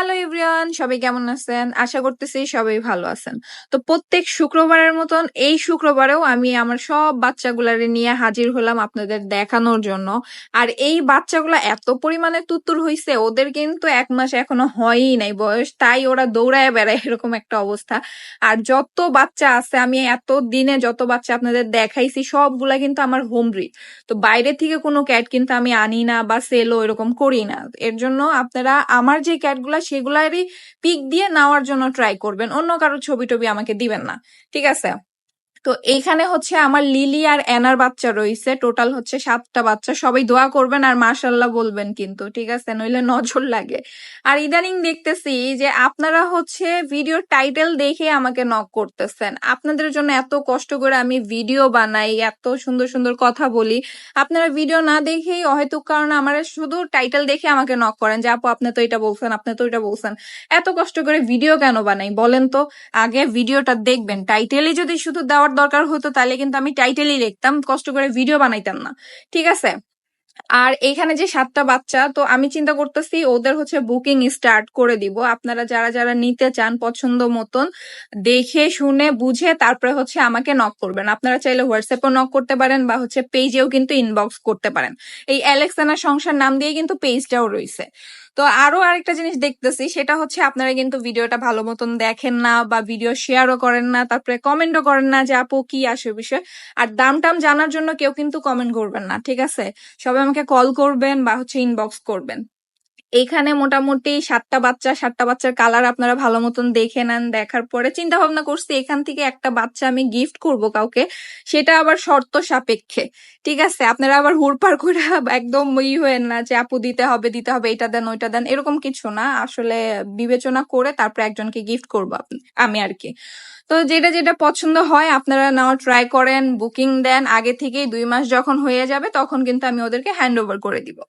Hello everyone সবাই কেমন আছেন? আশা করতেছি সবাই ভালো আছেন। তো প্রত্যেক শুক্রবারের মতন এই শুক্রবারেও আমি আমার সব বাচ্চাগুলারে নিয়ে হাজির হলাম আপনাদের দেখানোর জন্য। আর এই বাচ্চাগুলা এত পরিমাণে তুত্তুর হইছে, ওদের কিন্তু এক মাস এখনও হয়ই নাই বয়স, তাই ওরা দৌড়ায় বেড়ায় এরকম একটা অবস্থা। আর যত বাচ্চা আছে, আমি এত দিনে যত বাচ্চা আপনাদের দেখাইছি, সবগুলা কিন্তু আমার হোম ব্রিড তো বাইরে থেকে কোনো ক্যাট কিন্তু আমি আনি না বা সেলও এরকম করি না। এর জন্য আপনারা আমার যে ক্যাটগুলা সেগুলারই পিক দিয়ে নেওয়ার জন্য ট্রাই করবেন। অন্য কারও ছবি টবি আমাকে দিবেন না। ঠিক আছে? তো এইখানে হচ্ছে আমার লিলি আর অ্যানার বাচ্চা রয়েছে। টোটাল হচ্ছে সাতটা বাচ্চা। সবাই দোয়া করবেন আর মাশাল্লাহ বলবেন কিন্তু, ঠিক আছে? নইলে নজর লাগে। আর ইদানিং দেখতেছি যে আপনারা হচ্ছে ভিডিও টাইটেল দেখে আমাকে নক করতেছেন। আপনাদের জন্য এত কষ্ট করে আমি ভিডিও বানাই, এত সুন্দর সুন্দর কথা বলি। আপনারা ভিডিও না দেখেই হয়তো কারণ আমার শুধু টাইটেল দেখে আমাকে নক করেন যে, আপু, আপনি তো এটা বলছেন, আপনি তো এটা বলছেন। এত কষ্ট করে ভিডিও কেন বানাই বলেন তো? আগে ভিডিওটা দেখবেন। টাইটেলই যদি শুধু দেওয়ার দরকার হতো, তাহলে কিন্তু আমি টাইটেলই লিখতাম, কষ্ট করে ভিডিও বানাইতাম না। ঠিক আছে? আর এখানে যে সাতটা বাচ্চা, তো আমি চিন্তা করতেছি ওদের হচ্ছে বুকিং স্টার্ট করে দিব। আপনারা যারা যারা নিতে চান পছন্দ মতন, দেখে, শুনে, বুঝে তারপরে হচ্ছে আমাকে নক করবেন। আপনারা চাইলে হোয়াটসঅ্যাপও নক করতে পারেন বা হচ্ছে পেজেও কিন্তু ইনবক্স করতে পারেন। এই অ্যালেক্সানা সংসার নাম দিয়ে কিন্তু পেজটাও রয়েছে। তো আরও আরেকটা জিনিস দেখতেছি, সেটা হচ্ছে আপনারা কিন্তু ভিডিওটা ভালো মতন দেখেন না বা ভিডিও শেয়ারও করেন না, তারপরে কমেন্টও করেন না যে আপু কি আসে বিষয়। আর দাম টাম জানার জন্য কেউ কিন্তু কমেন্ট করবেন না, ঠিক আছে? সবাই আমাকে কল করবেন বা হচ্ছে ইনবক্স করবেন। এইখানে মোটামুটি সাতটা বাচ্চা, সাতটা বাচ্চার কালার আপনারা ভালো মতন দেখে নেন, দেখার পরে চিন্তা ভাবনা করছি এখান থেকে একটা বাচ্চা আমি গিফট করব কাউকে, সেটা আবার শর্ত সাপেক্ষে, ঠিক আছে? আপনারা আবার হুড়পার করে একদম ই হয়েন না যে, আপু, দিতে হবে দিতে হবে, এটা দেন, ওইটা দেন, এরকম কিছু না, আসলে বিবেচনা করে তারপরে একজনকে গিফট করব আমি আর কি। তো যেটা যেটা পছন্দ হয়, আপনারা নাও ট্রাই করেন বুকিং দেন, আগে থেকেই দুই মাস যখন হয়ে যাবে, তখন কিন্তু আমি ওদেরকে হ্যান্ড ওভার করে দিব।